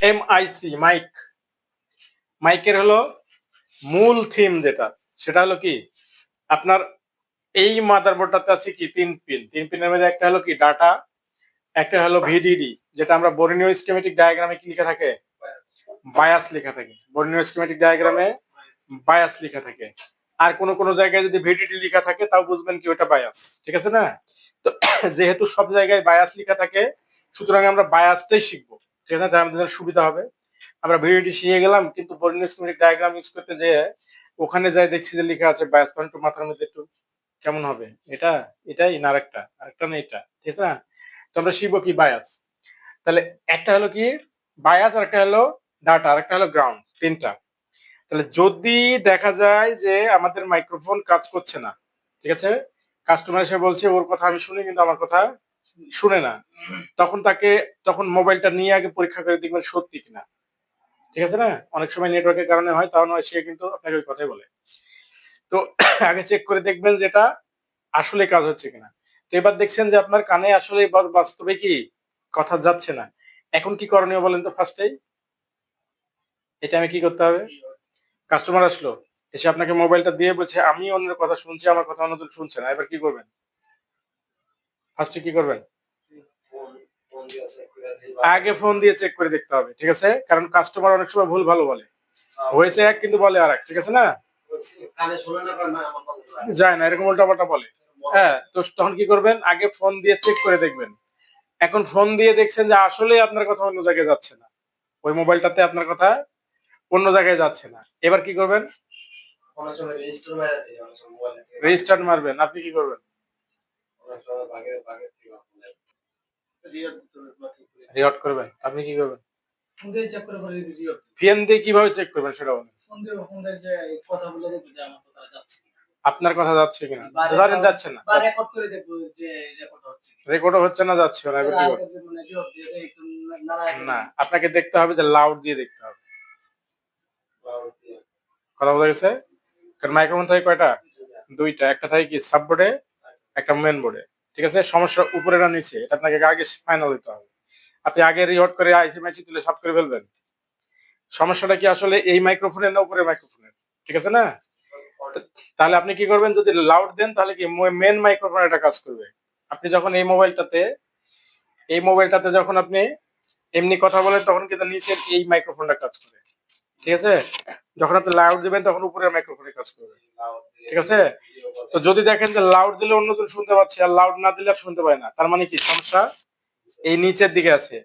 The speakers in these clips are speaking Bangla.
এমআইসি মাইক মাইকের হলো মূল থিম যেটা। সেটা হলো কি? আপনার এই মাদারবোর্ডটাতে আছে কি? তিন পিন তিন পিনের মধ্যে একটা হলো কি? ডাটা একটা হলো ভিডিডি যেটা আমরা বর্ণীয় স্কিমেটিক ডায়াগ্রামে কি লেখা থাকে? বায়াস লেখা থাকে। বর্ণীয় স্কিমেটিক ডায়াগ্রামে বায়াস লেখা থাকে। আর কোন কোন জায়গায় যদি ভিডিডি লেখা থাকে, তাও বুঝবেন কি ওটা বায়াস ঠিক আছে না? তো যেহেতু সব জায়গায় বায়াস লেখা থাকে, সুতরাং আমরা বায়াসটাই শিখব। ঠিক আছে আমাদের সুবিধা হবে। আমরা ভিডিওটি শিখে গেলাম, কিন্তু বর্ণীয় ডায়াগ্রাম ইউজ করতে যে ওখানে যাই দেখছি যে লেখা আছে বায়াস তখন একটু মাথার মধ্যে একটু কেমন হবে। এটা, এটাই না আরেকটা? আরেকটা না এটা? ঠিক আছে তো আমরা শিখব কি বায়াস তাহলে একটা হলো কি? বায়াস আর একটা হলো ডাটা আর একটা হলো গ্রাউন্ড তিনটা। তাহলে যদি দেখা যায় যে আমাদের মাইক্রোফোন কাজ করছে না, ঠিক আছে? কাস্টমার এসে বলছে, ওর কথা আমি শুনি, কিন্তু আমার কথা শুনে না। তখন তাকে তখন মোবাইলটা নিয়ে আগে পরীক্ষা করে দেখবেন সত্যি কিনা। ঠিক আছে না? অনেক সময় নেটওয়ার্কের কারণে হয় নয় সে কিন্তু আপনাকে ওই কথাই বলে। তো আগে চেক করে দেখবেন যেটা আসলে কাজ হচ্ছে কিনা। তো এবার দেখছেন যে আপনার কানে আসলে বাস্তবে কি কথা যাচ্ছে না। এখন কি করণীয় বলেন তো ফার্স্টেই এটা আমি কি করতে হবে? কাস্টমার আসলো এসে আপনাকে মোবাইলটা দিয়ে বলছে আমি অন্যের কথা শুনছি আমার কথা অন্যজন শুনছে না। এবার কি করবেন? ফার্স্টে কি করবেন? আগে ফোন দিয়ে চেক করে দেখতে হবে ঠিক আছে? কারণ কাস্টমার অনেক সময় ভুল ভালো বলে। হয়েছে এক কিন্তু বলে আর এক ঠিক আছে না? যায় না এরকম উল্টাপাল্টা বলে। হ্যাঁ তো তখন কি করবেন? আগে ফোন দিয়ে চেক করে দেখবেন। এখন ফোন দিয়ে দেখছেন যে আসলে আপনার কথা অন্য জায়গায় যাচ্ছে না। ওই মোবাইলটাতে আপনার কথা অন্য জায়গায় যাচ্ছে না। এবার কি করবেন? রেজিস্টার মারবেন আপনি কি করবেন অনেক সময় বাগের- বাগের থেকে আপনার রিয়ট ভিতরে বা কি করে। রিহট করবেন? আপনি কি করবেন? ফোন দিয়ে কীভাবে চেক করবেন সেটা বলেন। আপনার কথা যাচ্ছে কিনা? ধরেন যাচ্ছে না। রেকর্ড হচ্ছে না যাচ্ছে না মানে না আপনাকে দেখতে হবে যে লাউড দিয়ে দেখতে হবে। কথা বোঝা গেছে? কারণ মাইক্রোফোন থাকে কয়টা? দুইটা একটা থাকে কি সাববোর্ডে একটা মেন বোর্ডে ঠিক আছে? সমস্যা উপরে না নিচে, এটা আপনাকে আগে ফাইনাল হতে হবে। আপনি আগে রিহট করে আইসি মাইসি তুলে সব করে ফেলবেন। সমস্যাটা কি আসলে এই মাইক্রোফোনের না উপরে মাইক্রোফোনের ঠিক আছে না? তাহলে আপনি কি করবেন, যদি লাউড দেন, তাহলে কি মেন মাইক্রোফোন এটা কাজ করবে। আপনি যখন এই মোবাইলটাতে এই মোবাইলটাতে যখন আপনি এমনি কথা বলেন, তখন কিন্তু নিচের এই মাইক্রোফোনটা কাজ করে। ঠিক আছে? যখন আপনি লাউড দিবেন, তখন উপরের মাইক্রোফোনে কাজ করবে। ঠিক আছে? তো যদি দেখেন যে লাউড দিলে অন্যজন শুনতে পাচ্ছে আর লাউড না দিলে আর শুনতে পায় না তার মানে কি? সমস্যা এই নিচের দিকে আছে।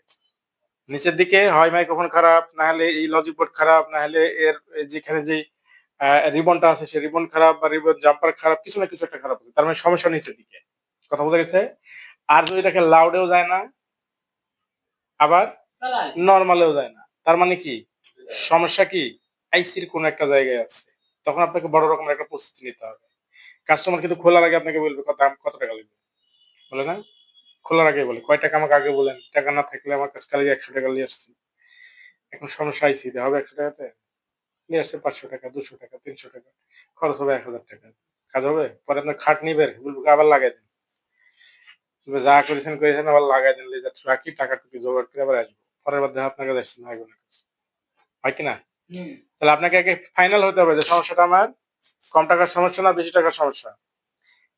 নিচের দিকে হয় মাইক্রোফোন খারাপ না হলে এই লজিক বোর্ড খারাপ না হলে এর যেখানে যে রিবনটা আছে সেই রিবন খারাপ বা রিবন জাম্পার খারাপ কিছু না কিছু একটা খারাপ আছে তার মানে সমস্যা নিচের দিকে। কথা বোঝা গেছে? আর যদি দেখেন লাউডেও যায় না আবার নর্মালেও যায় না তার মানে কি? সমস্যা কি? আইসির কোন একটা জায়গায় আছে। তখন আপনাকে বড় রকমের একটা প্রস্তুতি নিতে হবে। কাস্টমার কিন্তু খোলার আগে আপনাকে বলবে কত কত টাকা লাগবে। বলে না? খোলার আগে বলে, কয় টাকা আমাকে আগে বলেন? টাকা না থাকলে আমার কাছে খালি একশো টাকা নিয়ে আসছি এখন সমস্যা আইসিতে হবে একশো টাকাতে? নিয়ে আসছে পাঁচশো টাকা, দুশো টাকা, তিনশো টাকা, খরচ হবে এক হাজার টাকা। কাজ হবে? পরে আপনার খাট নিবেন, বলব আবার লাগাই দেন। যা করেছেন করেছেন, আবার লাগাই দেন, লেজার রাখি, টাকা টুকি জোগাড় করে আবার আসব। পরের বার দেখা আপনার কাছে আসছে না হয় কি না। তাহলে আপনাকে আগে ফাইনাল হতে হবে যে সমস্যাটা আমার। কম টাকার সমস্যা না, বেশি টাকার সমস্যা।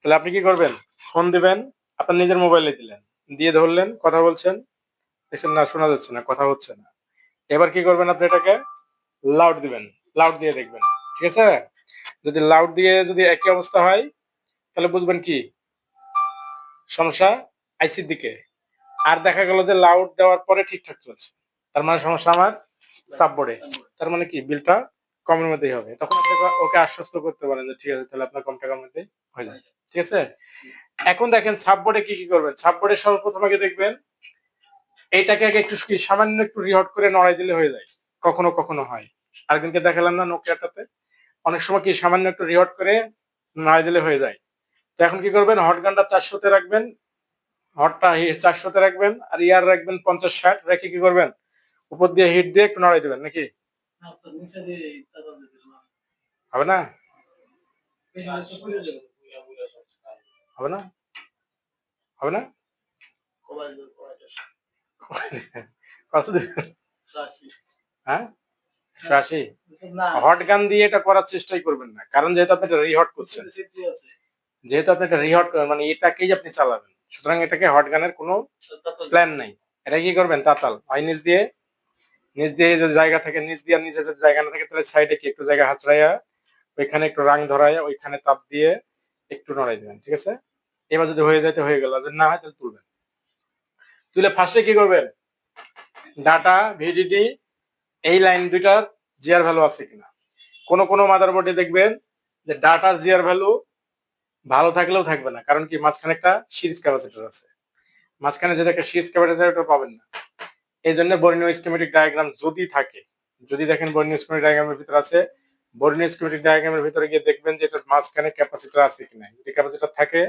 তাহলে আপনি কি করবেন? ফোন দিবেন, আপনার নিজের মোবাইলে দিলেন। দিয়ে ধরলেন, কথা বলছেন। দেখছেন না, শোনা যাচ্ছে না, কথা হচ্ছে না। এবার কি করবেন আপনি এটাকে? লাউড দিবেন। লাউড দিয়ে দেখবেন। ঠিক আছে? যদি লাউড দিয়ে যদি একই অবস্থা হয়, তাহলে বুঝবেন কি? সমস্যা আইসির দিকে। আর দেখা গেল যে লাউড দেওয়ার পরে ঠিকঠাক চলছে। তার মানে সমস্যা আমার সাববোর্ডে। তার মানে কি? বিলটা কমের মধ্যেই হবে। তখন আপনি ওকে- আশ্বস্ত করতে পারেন যে, ঠিক আছে, তাহলে আপনার কম টাকার মধ্যে হয়ে যাবে। ঠিক আছে? এখন দেখেন সাববোর্ডে কি কি করবেন? সাববোর্ডে সর্বপ্রথম আগে দেখবেন এইটাকে আগে একটু সামান্য একটু রিহট করে নড়াই দিলে হয়ে যায়। কখনো কখনো হয়। আর আরেকদিনকে দেখালাম না নোকিয়াটাতে। অনেক সময় কি, সামান্য একটু রিহট করে নড়াই দিলে হয়ে যায়। তো এখন কি করবেন? হট গানটা চারশোতে রাখবেন। হটটা চারশোতে রাখবেন। আর ইয়ার রাখবেন পঞ্চাশ ষাট। রেখে কি করবেন? উপর দিয়ে হিট দিয়ে একটু নড়াই দেবেন নাকি। হবে না। হবে না? হবে না? দিবেন? রাশি হ্যাঁ? আশি হট গান দিয়ে এটা করার চেষ্টাই করবেন না কারণ যেহেতু আপনি এটা রিহট করছেন। যেহেতু আপনি এটা রিহট মানে এটাকেই আপনি চালাবেন। সুতরাং এটাকে হট গানের কোনো প্ল্যান নাই। এটা কি করবেন? তাতাল। হয় দিয়ে নিচ দিয়ে যে জায়গা থাকে, নিচ দিয়ে আর নিচে যে জায়গা না থাকে, তাহলে সাইডে কি একটু জায়গা হাঁচড়াইয়া ওইখানে একটু রাং ধরাইয়া ওইখানে তাপ দিয়ে একটু নড়াই দিবেন, ঠিক আছে? এবার যদি হয়ে যায় তো হয়ে গেল যদি না হয় তাহলে তুলবেন। তুলে ফার্স্টে কি করবেন? ডাটা ভিডিডি এই লাইন দুইটার জিআর ভ্যালু আছে কিনা? কোন কোন মাদারবোর্ডে দেখবেন যে ডাটার জিআর ভ্যালু ভালো থাকলেও থাকবে না, কারণ কি মাঝখানে একটা সিরিজ ক্যাপাসিটর আছে। মাঝখানে যেটা একটা সিরিজ ক্যাপাসিটর ওটা পাবেন না। এই জন্য বর্ণীয় স্কিমেটিক ডায়াগ্রাম যদি থাকে, যদি দেখেন বর্ণীয় স্কিমেটিক ডায়াগ্রামের ভিতরে আছে, বর্ণীয় স্কিমেটিক ডায়াগ্রামের ভিতরে গিয়ে দেখবেন যে এটার মাঝখানে ক্যাপাসিটার আছে কিনা যদি ক্যাপাসিটার থাকে,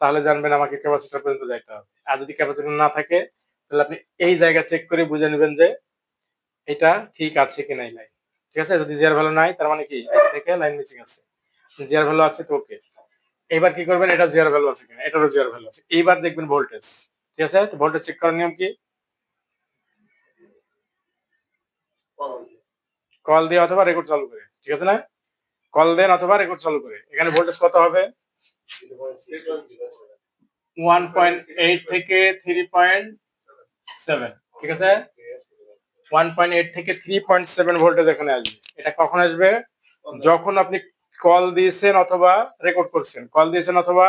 তাহলে জানবেন আমাকে ক্যাপাসিটার পর্যন্ত যাইতে হবে। আর যদি ক্যাপাসিটর না থাকে, তাহলে আপনি এই জায়গা চেক করে বুঝে নেবেন যে এটা ঠিক আছে কি নাই লাইন ঠিক আছে? যদি জিয়ার ভ্যালু নাই, তার মানে কি? থেকে লাইন মিসিং আছে। জিয়ার ভ্যালু আছে তো ওকে এবার কি করবেন? এটা জিয়ার ভ্যালু আছে কিনা? এটারও জিয়ার ভ্যালু আছে। এইবার দেখবেন ভোল্টেজ ঠিক আছে? তো ভোল্টেজ চেক করার নিয়ম কি? কল দিয়ে অথবা রেকর্ড চালু করে, ঠিক আছে না? কল দেন অথবা রেকর্ড চালু করে। এখানে ভোল্টেজ কত হবে? ওয়ান পয়েন্ট এইট থেকে থ্রি পয়েন্ট সেভেন ঠিক আছে? ওয়ান পয়েন্ট এইট থেকে থ্রি পয়েন্ট সেভেন ভোল্টেজ এখানে আসবে। এটা কখন আসবে? যখন আপনি কল দিয়েছেন অথবা রেকর্ড করছেন। কল দিয়েছেন অথবা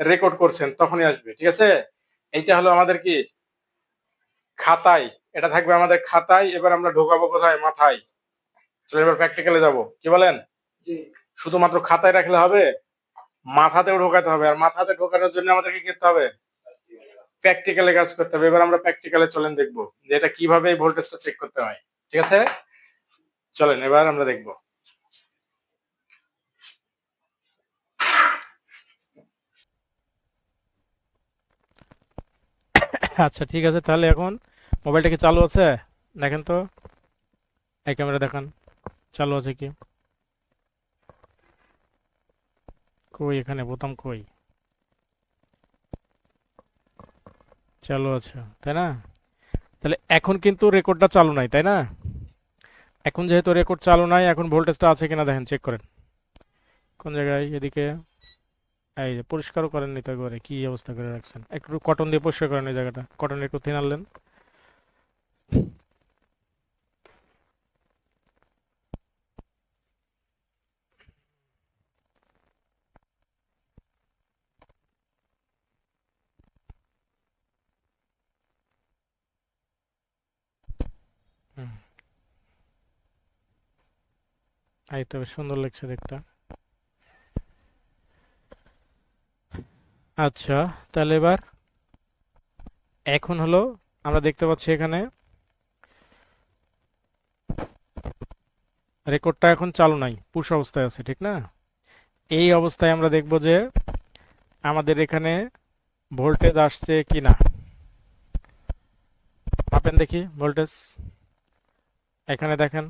রেকর্ড করছেন, তখনই আসবে, ঠিক আছে? এইটা হলো আমাদের কি? খাতায়। এটা থাকবে আমাদের খাতায় এবার আমরা ঢোকাবো কোথায়? মাথায়। চলো এবার প্র্যাকটিক্যালে যাব। কি বলেন? শুধুমাত্র খাতায় রাখলে হবে? মাথাতেও ঢোকাতে হবে। আর মাথাতে ঢোকানোর জন্য আমাদের কি করতে হবে? প্র্যাকটিক্যালে কাজ করতে হবে। এবার আমরা প্র্যাকটিক্যালে চলেন দেখব যে এটা কীভাবে এই ভোল্টেজটা চেক করতে হয়। ঠিক আছে? চলেন এবার আমরা দেখব। আচ্ছা ঠিক আছে তাহলে এখন মোবাইলটা কি চালু আছে? দেখেন তো। এই ক্যামেরা দেখান, চালু আছে কি? কই এখানে? বোতাম কই? চালু আছে, তাই না? তাহলে এখন কিন্তু রেকর্ডটা চালু নাই, তাই না? এখন যেহেতু রেকর্ড চালু নাই, এখন ভোল্টেজটা আছে কিনা দেখেন চেক করেন। কোন জায়গায়? এদিকে। এই যে, পরিষ্কারও করেননি তো একবারে, কী অবস্থা করে রাখছেন? একটু কটন দিয়ে পরিষ্কার করেন এই জায়গাটা। কটন একটু থিন আনলেন। এই তো বেশ সুন্দর লাগছে দেখতে। আচ্ছা তাহলে এবার এখন হলো আমরা দেখতে পাচ্ছি এখানে রেকর্ডটা এখন চালু নাই পুশ অবস্থায় আছে, ঠিক না? এই অবস্থায় আমরা দেখব যে আমাদের এখানে ভোল্টেজ আসছে কি না। মাপেন দেখি, ভোল্টেজ। এখানে দেখেন,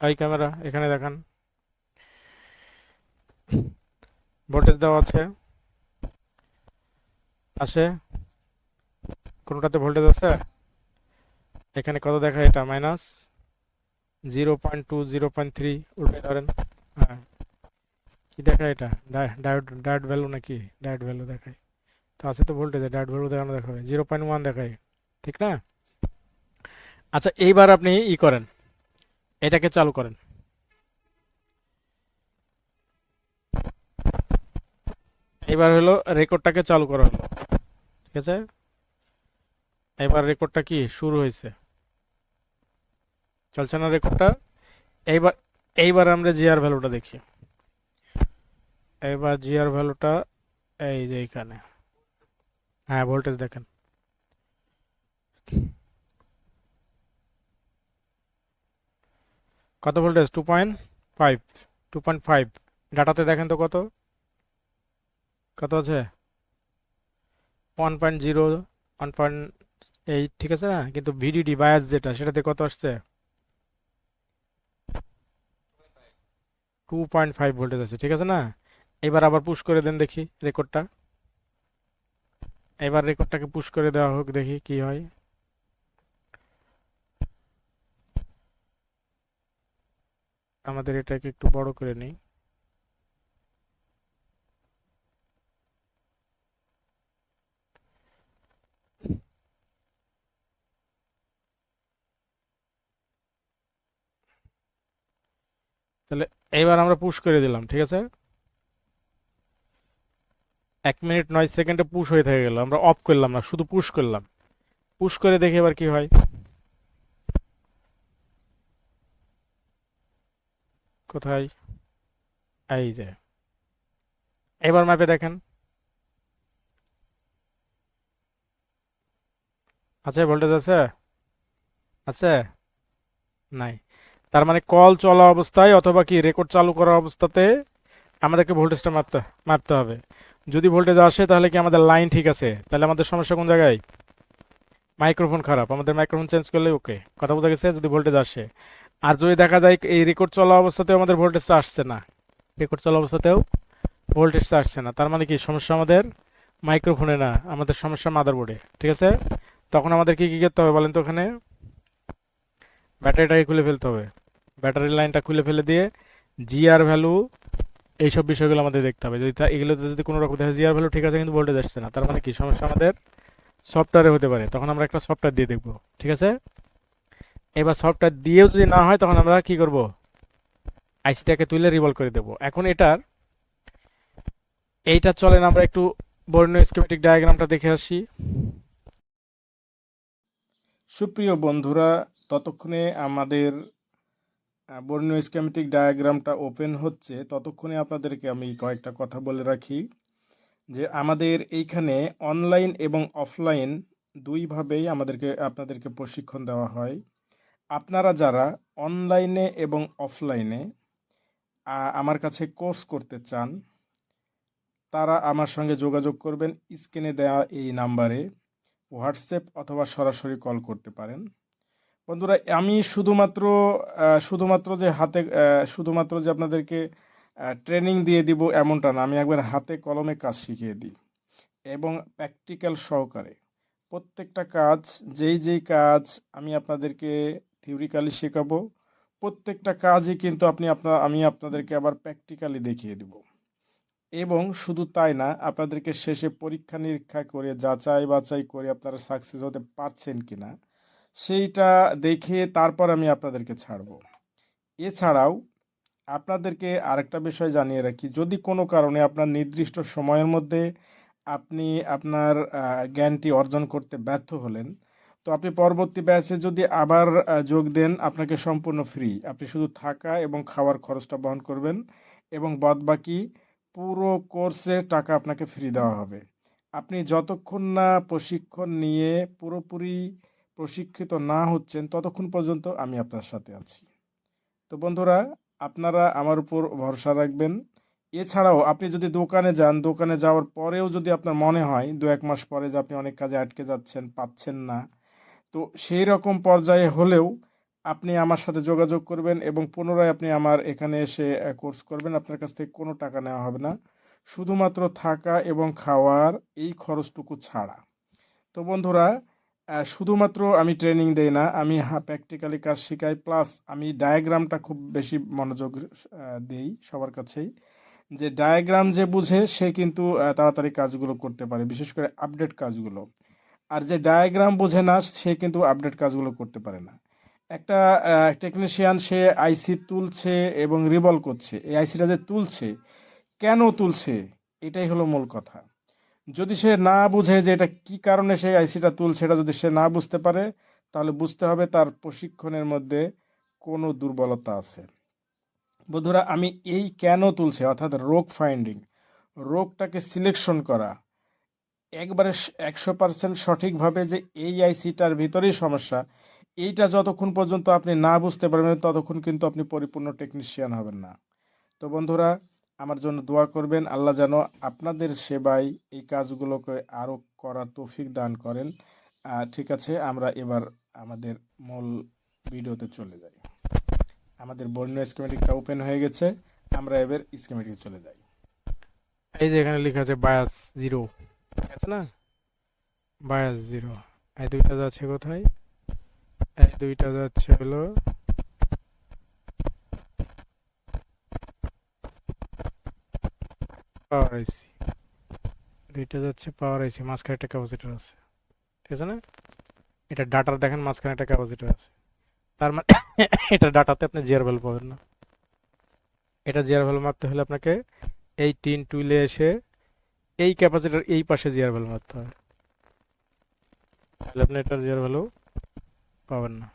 এই ক্যামেরা, এখানে দেখেন। ভোল্টেজ দেওয়া আছে আছে কোনোটাতে ভোল্টেজ আছে? এখানে কত দেখা এটা? Minus. Zero point two, zero point three, উল্টে ধরেন। হ্যাঁ। কি দেখায় এটা? ভ্যালু নাকি? ভ্যালু দেখায়। তো আছে তো ভ্যালু দেখানো জিরো পয়েন্ট ওয়ান দেখায়। ঠিক না? আচ্ছা এইবার আপনি ই করেন। এটাকে চালু করেন। এবার হলো রেকর্ডটাকে চালু করা হলো। ঠিক আছে? এবার রেকর্ডটা কি? শুরু হয়েছে। চলছে না রেকর্ডটা এইবার এইবার আমরা জিআর ভ্যালুটা দেখি। এবার জিআর ভ্যালুটা এই যে এইখানে হ্যাঁ ভোল্টেজ দেখেন। কত voltage two point five two point five ডাটাতে দেখেন তো কত? কত আছে? One point zero one point eight ঠিক আছে না? কিন্তু ভিডিডি বায়াস যেটা, সেটাতে কত আসছে? টু পয়েন্ট ফাইভ ভোল্টেজ আছে, ঠিক আছে না? এবার আবার পুশ করে দেন দেখি রেকর্ডটা এবার রেকর্ডটাকে পুশ করে দেওয়া হোক, দেখি কি হয়। আমাদের এটাকে একটু বড় করে নিই। তাহলে এইবার আমরা পুশ করে দিলাম, ঠিক আছে? এক মিনিট নয় সেকেন্ডে পুশ হয়ে থেকে গেল, আমরা অফ করলাম না, শুধু পুশ করলাম। পুশ করে দেখি এবার কি হয়। কোথায়? এই যে। এবার ম্যাপে দেখেন। আছে ভোল্টেজ আছে? আছে? নাই। তার মানে কল চলা অবস্থায় অথবা কি রেকর্ড চালু করা অবস্থাতে আমাদেরকে ভোল্টেজটা মাপতে মাপতে হবে। যদি ভোল্টেজ আসে তাহলে কি আমাদের লাইন ঠিক আছে? তাহলে আমাদের সমস্যা কোন জায়গায়? মাইক্রোফোন খারাপ, আমাদের মাইক্রোফোন চেঞ্জ করলে ওকে কথা বোঝা গেছে? যদি ভোল্টেজ আসে। আর যদি দেখা যায় এই রেকর্ড চলা অবস্থাতেও আমাদের ভোল্টেজটা আসছে না। রেকর্ড চলা অবস্থাতেও ভোল্টেজটা আসছে না। তার মানে কি সমস্যা আমাদের মাইক্রোফোনে না, আমাদের সমস্যা মাদারবোর্ডে ঠিক আছে? তখন আমাদের কি কী করতে হবে বলেন তো ওখানে? ব্যাটারিটাকে খুলে ফেলতে হবে। ব্যাটারি লাইনটা খুলে ফেলে দিয়ে জিআর ভ্যালু এইসব বিষয়গুলো আমাদের দেখতে হবে। যদি এগুলোতে যদি কোনো রকম দেখা জিআর ভ্যালু ঠিক আছে কিন্তু ভোল্টেজ আসছে না, তার মানে কি? সমস্যা আমাদের সফটওয়্যারে হতে পারে। তখন আমরা একটা সফটওয়্যার দিয়ে দেখব, ঠিক আছে? এবার সফটওয়্যার দিয়েও যদি না হয়, তখন আমরা কি করব? আইসিটাকে তুলে রিভলভ করে দেব। এখন এটার, এইটা চলেন আমরা একটু বর্ণ স্কিমেটিক ডায়াগ্রামটা দেখে আসি। সুপ্রিয় বন্ধুরা ততক্ষণে আমাদের বর্ণীয় স্কিমেটিক ডায়াগ্রামটা ওপেন হচ্ছে, ততক্ষণে আপনাদেরকে আমি কয়েকটা কথা বলে রাখি। যে আমাদের এইখানে অনলাইন এবং অফলাইন দুইভাবেই আমাদেরকে, আপনাদেরকে প্রশিক্ষণ দেওয়া হয়। আপনারা যারা অনলাইনে এবং অফলাইনে আমার কাছে কোর্স করতে চান, তারা আমার সঙ্গে যোগাযোগ করবেন। স্ক্রিনে দেওয়া এই নাম্বারে হোয়াটসঅ্যাপ অথবা সরাসরি কল করতে পারেন। বন্ধুরা, আমি শুধুমাত্র শুধুমাত্র যে হাতে শুধুমাত্র যে আপনাদেরকে ট্রেনিং দিয়ে দিব এমনটা না, আমি একবার হাতে কলমে কাজ শিখিয়ে দিই এবং প্র্যাকটিক্যাল সহকারে। প্রত্যেকটা কাজ, যেই যেই কাজ আমি আপনাদেরকে থিওরিক্যালি শেখাবো, প্রত্যেকটা কাজই কিন্তু আপনি আপনার, আমি আপনাদেরকে আবার প্র্যাকটিক্যালি দেখিয়ে দিব। এবং শুধু তাই না, আপনাদেরকে শেষে পরীক্ষা নিরীক্ষা করে যাচাই বাছাই করে আপনারা সাকসেস হতে পারছেন কিনা সেইটা দেখে তারপর আমি আপনাদেরকে ছাড়ব। এছাড়াও আপনাদেরকে আরেকটা বিষয় জানিয়ে রাখি, যদি কোনো কারণে আপনার নির্দিষ্ট সময়ের মধ্যে আপনি আপনার জ্ঞানটি অর্জন করতে ব্যর্থ হলেন, তো আপনি পরবর্তী ব্যাচে যদি আবার যোগ দেন, আপনাকে সম্পূর্ণ ফ্রি। আপনি শুধু থাকা এবং খাওয়ার খরচটা বহন করবেন এবং বাদবাকি পুরো কোর্সের টাকা আপনাকে ফ্রি দেওয়া হবে। আপনি যতক্ষণ না প্রশিক্ষণ নিয়ে পুরোপুরি প্রশিক্ষিত না হচ্ছেন, ততক্ষণ পর্যন্ত আমি আপনার সাথে আছি। তো বন্ধুরা, আপনারা আমার উপর ভরসা রাখবেন। এছাড়াও আপনি যদি দোকানে যান, দোকানে যাওয়ার পরেও যদি আপনার মনে হয়, দু এক মাস পরে যে আপনি অনেক কাজে আটকে যাচ্ছেন, পাচ্ছেন না, তো সেই রকম পর্যায়ে হলেও আপনি আমার সাথে যোগাযোগ করবেন এবং পুনরায় আপনি আমার এখানে এসে কোর্স করবেন। আপনার কাছ থেকে কোনো টাকা নেওয়া হবে না। শুধুমাত্র থাকা এবং খাওয়ার এই খরচটুকু ছাড়া। তো বন্ধুরা শুধুমাত্র আমি ট্রেনিং দেই না, আমি প্র্যাকটিক্যালি কাজ শেখাই প্লাস আমি ডায়াগ্রামটা খুব বেশি মনোযোগ দেই সবার কাছেই। যে ডায়াগ্রাম যে বুঝে, সে কিন্তু তাড়াতাড়ি কাজগুলো করতে পারে, বিশেষ করে আপডেট কাজগুলো। আর যে ডায়াগ্রাম বোঝে না, সে কিন্তু আপডেট কাজগুলো করতে পারে না। একটা টেকনিশিয়ান সে আইসি তুলছে এবং রিভলভ করছে। এই আইসিটা যে তুলছে, কেন তুলছে, এটাই হলো মূল কথা। যদি সে না বুঝে যে এটা কি কারণে সে আইসিটা তুলছে এটা যদি সে না বুঝতে পারে, তাহলে বুঝতে হবে তার প্রশিক্ষণের মধ্যে কোনো দুর্বলতা আছে। বন্ধুরা, আমি এই কেন তুলছে, অর্থাৎ রোগ ফাইন্ডিং রোগটাকে সিলেকশন করা, একবারে একশো পার্সেন্ট সঠিকভাবে যে এই আইসিটার ভিতরেই সমস্যা, এইটা যতক্ষণ পর্যন্ত আপনি না বুঝতে পারবেন, ততক্ষণ কিন্তু আপনি পরিপূর্ণ টেকনিশিয়ান হবেন না। তো বন্ধুরা আমার জন্য দোয়া করবেন। আল্লাহ যেন আপনাদের সেবায় এই কাজগুলোকে আরও করার তৌফিক দান করেন। ঠিক আছে, আমরা এবার আমাদের মূল ভিডিওতে চলে যাই। আমাদের বর্ণীয় স্কিমেটিকটা ওপেন হয়ে গেছে। আমরা এবার স্কিমেটিকে চলে যাই। এই যে এখানে লেখা আছে বায়াস জিরো ঠিক আছে না? বায়াস জিরো এই দুইটা যাচ্ছে কোথায়? এই দুইটা যাচ্ছে হলো পাওয়ার আইসি দুইটা যাচ্ছে পাওয়ার আইসি মাঝখানে একটা ক্যাপাসিটর আছে। ঠিক আছে না? এটা ডাটার দেখেন মাঝখানে একটা ক্যাপাসিটর আছে। তার মানে এটা ডাটাতে আপনি জিআর ভ্যালু পাবেন না। এটা জিআর ভ্যালু মারতে হলে আপনাকে এই টিন টুইলে এসে এই ক্যাপাসিটর এই পাশে জিআর ভ্যালু মারতে হবে তাহলে আপনি এটার জিআর ভ্যালু পাবেন না।